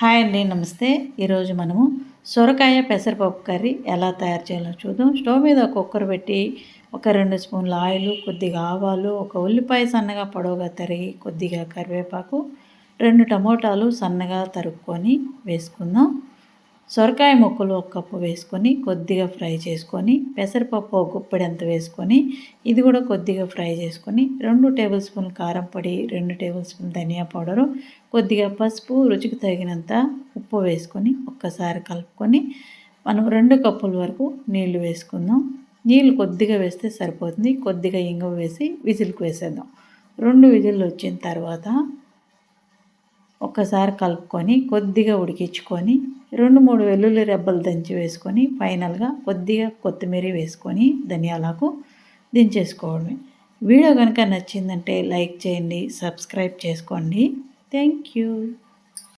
Hi అండి నమస్తే. ఈరోజు మనము సొరకాయ పెసరపప్పు కర్రీ ఎలా తయారు చేయాలో చూద్దాం. స్టవ్ మీద కుక్కర్ పెట్టి ఒక రెండు స్పూన్ల ఆయిల్ కొద్దిగా ఆవాలు ఒక ఉల్లిపాయ సన్నగా పొడవుగా తరిగి కొద్దిగా కరివేపాకు రెండు టమోటాలు సన్నగా తరుక్కొని వేసుకుందాం. సొరకాయ ముక్కలు ఒక కప్పు వేసుకొని కొద్దిగా ఫ్రై చేసుకొని పెసరపప్పు ఒక గుప్పెడంత వేసుకొని ఇది కూడా కొద్దిగా ఫ్రై చేసుకొని రెండు టేబుల్ స్పూన్ కారం పొడి రెండు టేబుల్ స్పూన్ ధనియా పౌడరు కొద్దిగా పసుపు రుచికి తగినంత ఉప్పు వేసుకొని ఒక్కసారి కలుపుకొని మనం రెండు కప్పుల వరకు నీళ్ళు వేసుకుందాం. నీళ్ళు కొద్దిగా వేస్తే సరిపోతుంది. కొద్దిగా ఇంగువ వేసి విజిల్కి వేసేద్దాం. రెండు విజిల్లు వచ్చిన తర్వాత ఒక్కసారి కలుపుకొని కొద్దిగా ఉడికించుకొని రెండు మూడు వెల్లుల్లి రెబ్బలు దంచి వేసుకొని ఫైనల్గా కొద్దిగా కొత్తిమీర వేసుకొని ధనియాలకు దించేసుకోవడమే వీడియో కనుక నచ్చిందంటే లైక్ చేయండి సబ్స్క్రైబ్ చేసుకోండి. Thank you.